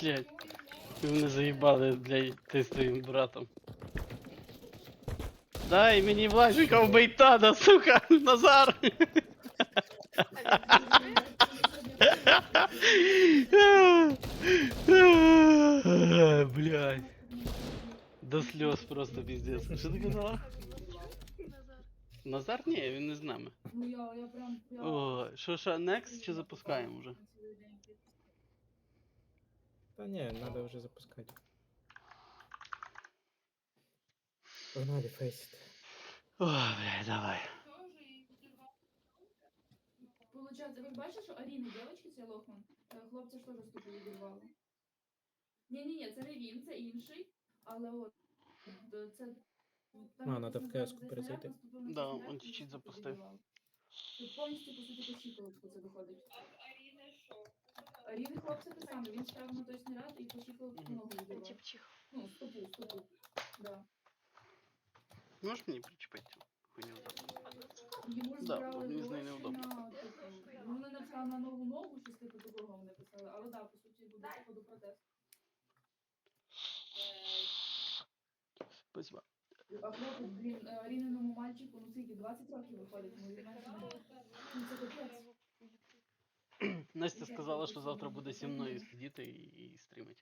Блять. Ви мене заїбали, блядь, ти з твоїм братом. Дай мені Власика в бейтада, сука! Назар! Блять. До сльоз просто пиздец. Що ти казала? Назар. Назар? Ні, він не з нами. Ну я, я прям. Я... О, що що, next чи запускаємо вже? Та ні, треба вже запускати. Погнали, фейсит. О, блядь, давай. Получається, ви бачите, що Аріни дівчатки, це Лохман, е, хлопця ж теж тобою відірвало. Ні, ні, ні, це не він, це інший, але от це. там А, надо в називається CS-ку перезайти. снаряд, наступив на Да, цей он і чуть-чуть щось запустив. відірвало. Тут повністю, по суті, по щиколотку це виходить. Аріни хлопця те саме, він ставив на той снаряд і по щиколотку Мгм. ногу відірвав. Ну, стопу, стопу. Да. Можеш мені причепити цю хуйню? Йому Да, збирали мені з нею гроші неудобно. на, типу, ну, вони написали на нову ногу, щось типу такого вони написали, але да, по суті, буде походу протест. Спасибо. А хлопець, блін, е, рівненому мальчику, ну скільки, 20 років виходить, ну він менше не. Ну це капець. Настя сказала, що завтра буде зі мною сидіти і, і стрімити.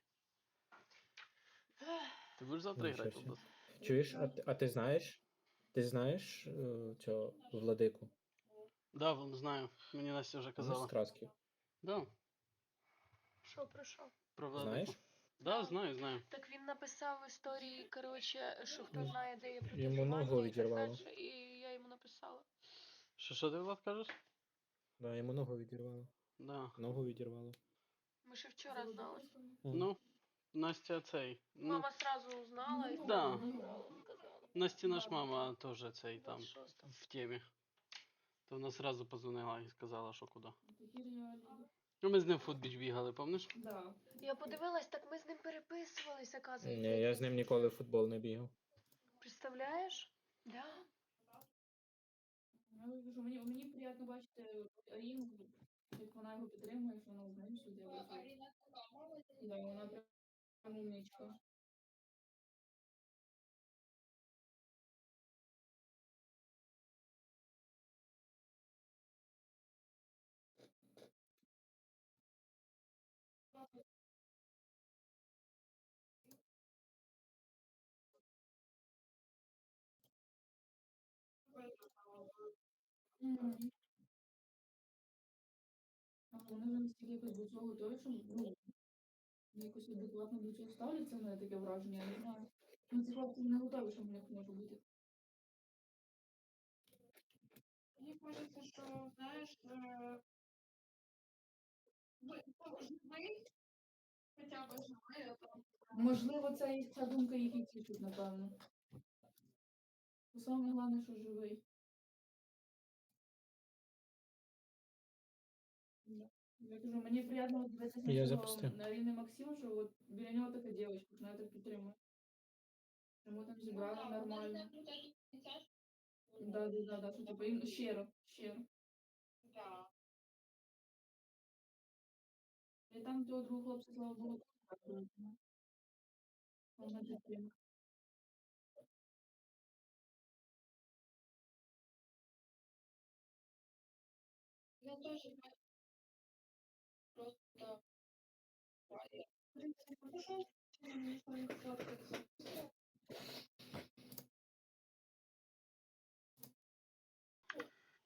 Ти будеш завтра Нічого грати собі. в Чуєш, а, ти- а ти знаєш? Ти знаєш е, цього владику? Да, вон, знаю. Мені Настя вже Ну, з казала. краски. Да, Що про що? про владику. Знаєш? Да, знаю, знаю. Так він написав в історії, коротше, що хто знає, де є Йому протезування ногу і так відірвало. далі, І я йому написала. Що, що ти, Влад, кажеш? Да, йому ногу відірвало. Да. Ногу відірвало. Ми ще вчора знали. Ну, Настя цей. Ну, Мама сразу узнала і Да. сказала. Настя наш мама теж цей там 26. в темі. То вона сразу позвонила і сказала, що куди. Ну, ми з ним в футбіч бігали, помниш? Да. Я подивилась, так ми з ним переписувалися, оказується. Ні, я з ним ніколи в футбол не бігав. Представляєш? Да. Я кажу, мені, мені приємно бачити Аріну, як вона його підтримує, що вона з ним сюди. Да, вона прям умничка. А вони настільки якось до цього готові, що ну, якось адекватно до цього ставляться, в мене таке враження, я не знаю. Ну, ці хлопці не готові, що в них може бути. Мені кажеться, що знаєш, е, ви ну, живий, хоча б живий, а там Можливо, це і ця думка їх і тішить, напевно. Бо Саме головне, що живий. Я кажу, мені приємно дивитися Я на запустив. цього Аріни Максима, що от біля нього така дівчинка, вона так підтримує. Йому там зібрали нормально. Да, да, да, да, що типу, їм щиро, щиро. да. І там того другого хлопця, слава Богу, так було. Вона підтримує. Я теж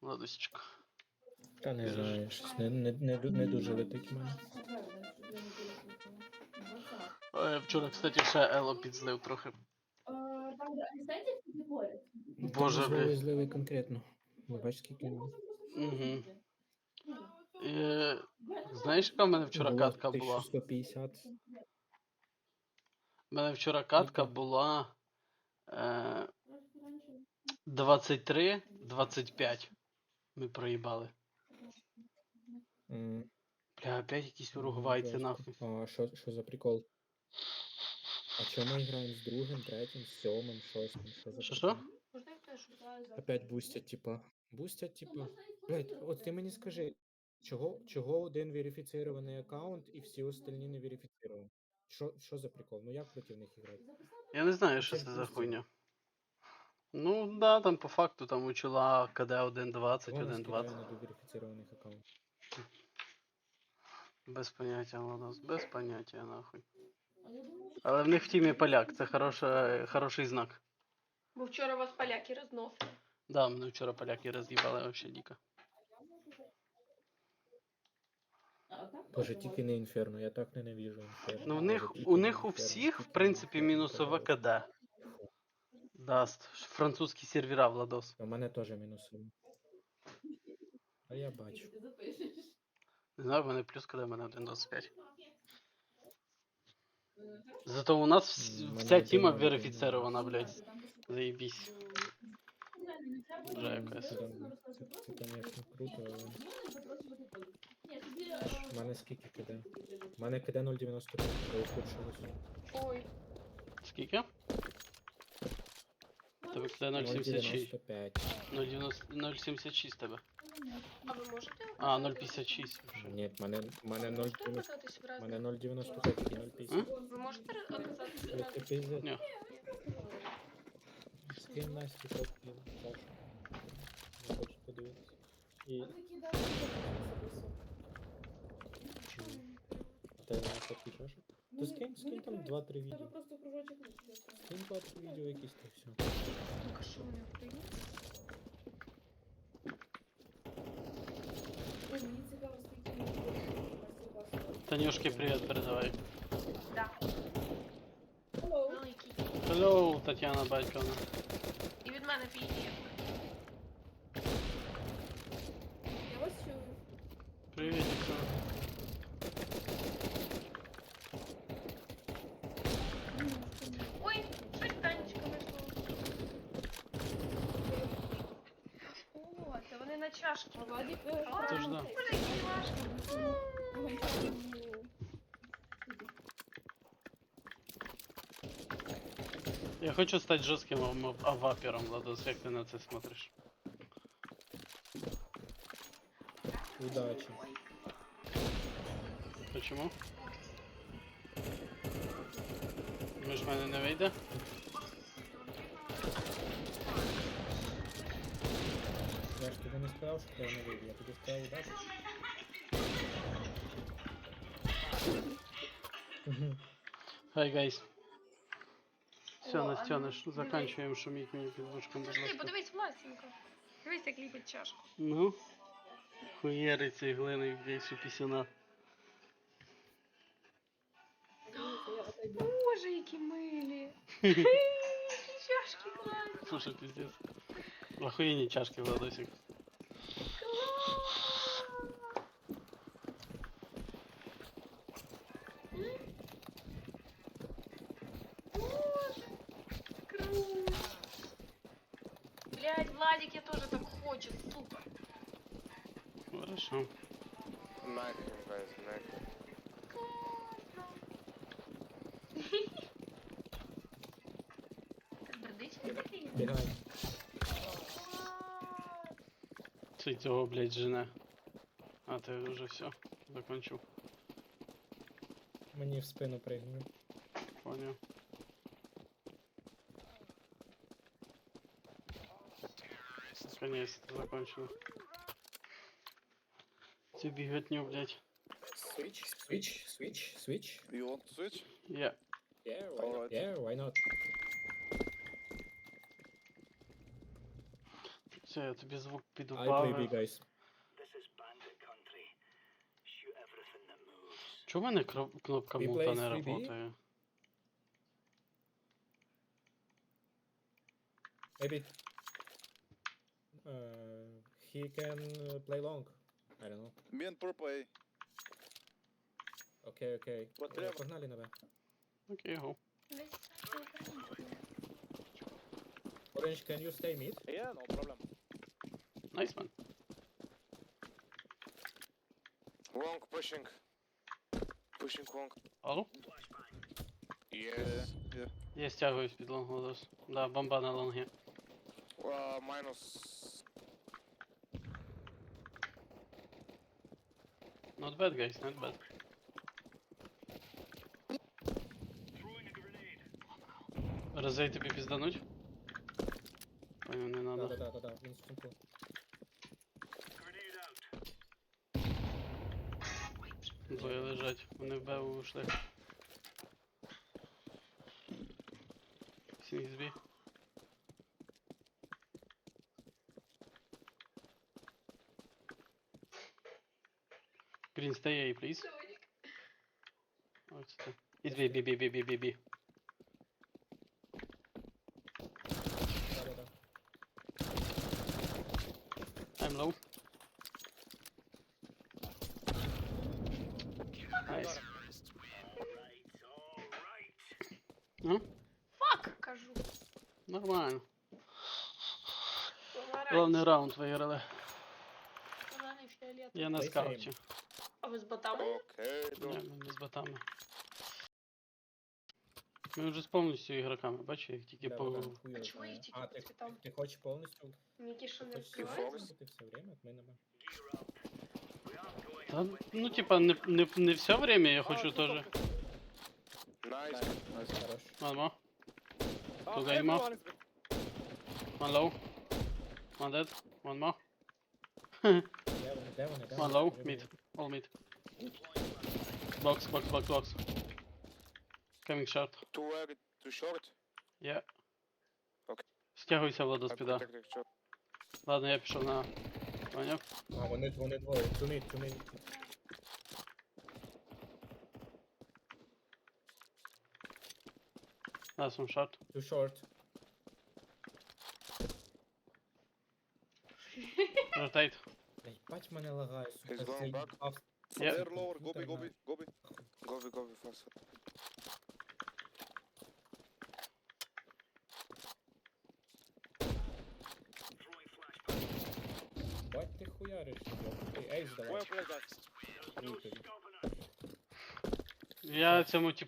Ладосечка. Та не знаю, щось не, не, не, ду- не дуже летить в мене. Вчора, кстати, ще Ело підзлив трохи. Е. Боже, Зливий, блядь. зливий конкретно. Ви бачите, скільки він? зробити. Е, знаєш, яка в мене вчора Було катка була? 1150. У мене вчора катка була. Е, 23, 25. Ми проїбали. М, Бля, опять якісь уругвайці жорстко. нахуй. А що, що за прикол? А чому ми граємо з другим, третім, сьомим, шостим? Що за Що? Опять бустять, типа. Бустять, типа. Блять, от ти мені скажи, чого, чого один верифіцірований аккаунт і всі остальні не верифіціровані? Що, що за прикол? Ну як проти них грати? Я не знаю, що Це це за хуйня. Ну, да, там по факту там у чола КД 1.20, 1.20. кидає на верифіцірованих аккаунтів? Без поняття, Ладос, без поняття, нахуй. Але в них в тімі поляк, це хороша, хороший знак. Бо вчора вас поляки розносили. Да, мене вчора поляки роз'їбали вообще дико. А, так Боже, тільки не інферно, я так ненавижу інферно. Ну, в Боже, них, у них у всіх, в принципі, мінусове. КД. Даст. Французькі сервера, Владос. У мене теж мінусове. А я бачу. Не знаю, в мене плюс КД, в мене 1.25. Е, Зато у нас вс- М, вся мене тіма один, верифіцирована, блядь. Було якось. розказувати, Це, це, конечно, круто, але. Ну, не затрачувати коди. Ні, тобі, е, У мене скільки киде? У мене киде 0,95, я ухудшилось. Ой, Скільки? Тебе КД 0.76. 0,95. 0.90 0.76 тебе. а ви можете? А, 0.56 вже. Ні, в мене, в мене Можете 0,90. оказатись в У разних? 0,95 і 0,50. Ви можете оказатись в ти разних? пиздець. Ні. Скинь Насті трохи Сашу. Я хочу подивитися. І А дати ти такі чаші? Ну, скинь- скинь там два-три відео. Тебе просто кружочок лишився. Скинь 20 відео якісь та й все. Ну, а що вони українці? Ой, мені цікаво, скільки мені мастер-класу. Танюшки, привіт, передавай. Да. Hello. Великий. Hello, Тетяна Батьковна. І від мене піде. Я вас чую. Привіт, Оксана. Ой, щось Танечка вийшло. О, це вони на чашки. А Владик, да. Я хочу стати жорстким ав- авапером, Владос, як ти на це смотриш? Удачі. Почему? Думаєш, в мене не вийде? Я ж тобі не сказав, що тебе не вийде, я тобі сказав удачі. Хай, гайс. Все, Настяныш, ну, заканчиваем шуметь мені під вушком, Подожди, подивись, Власенько. Дивись, як ліпить чашку. Ну, хуєрить цей глиний десь у пісюна. Боже, які милі. Які чашки класні. Слушай, пиздец. Охуєнні чашки, Владосик. Блядь, Владик, я тоже так хочу, сука. Хорошо. Нахрен, guys, нахрен. Бігай. Цей цього, блядь, жене. А, ти вже все, закончив. Мені в спину пригнув. Понял. Наконец-то закончил. Цю біготню, блядь. Switch, switch, switch, switch. You want to switch? Я. Yeah, why not? Alright. Yeah, why not? Все, я тобі звук I play big підубавив. guys. Чому в мене кро- кнопка We мута не 3B? працює? Maybe uh, he can uh, play long. I don't know. Me and Purple A. Окей, окей. Whatever. Е, Погнали на Б. Окей, го. Десь це українською. Orange, can you stay mid? Yeah, no problem. Найс, мен. Long pushing. Pushing long. Алло? Yes. Я стягуюсь під лонг ладос. Да, бомба на лонгі. Uh, minus. Not bad, guys, not bad. Розей тобі піздануть? Понял, не надо. Да-да-да, він в цумку. Двоє лежать. Вони в Б ушли. Сінізбі. Green, stay A, please. Ось це. It's B, B, B, B, B, B, B. I'm low. Nice. Ну, Фак, кажу. нормально. Головний раунд фіолет. Я на Play скауті. А ви з ботами? Okay, Ні, do. ми не з ботами. Ми вже з повністю ігроками, бачу, їх тільки по. Да-да-да, хуй його чого їх знає. тільки А, ти, спитав? ти хочеш повністю? Нікі що не Хочеш відкривається? бути все время, от мене. Та, ну, типа, не, не, не все время я хочу Ah, теж. super. Nice. Nice. Хорош. One more, Ah, Two game off. everyone is with- one low. One dead, one more. Де вони, де вони, де One вони? low, Вже mid, вони. All mid. Box, box, box, box. Coming short. Too early, too short. Yeah. Окей. Стягуйся, Влада, the short. Ладно, я пішов на. Поняв? А, вони, вони двоє. Туміть, туміть. Last one short. Too short. Rotate. Ебать мене лагає, сука. He's going back. Yeah. There lower, go be, go be, go be. Go be, go be faster. Бать ти хуяриш, йоп. Ей, здавай. Where play that? Я цьому типу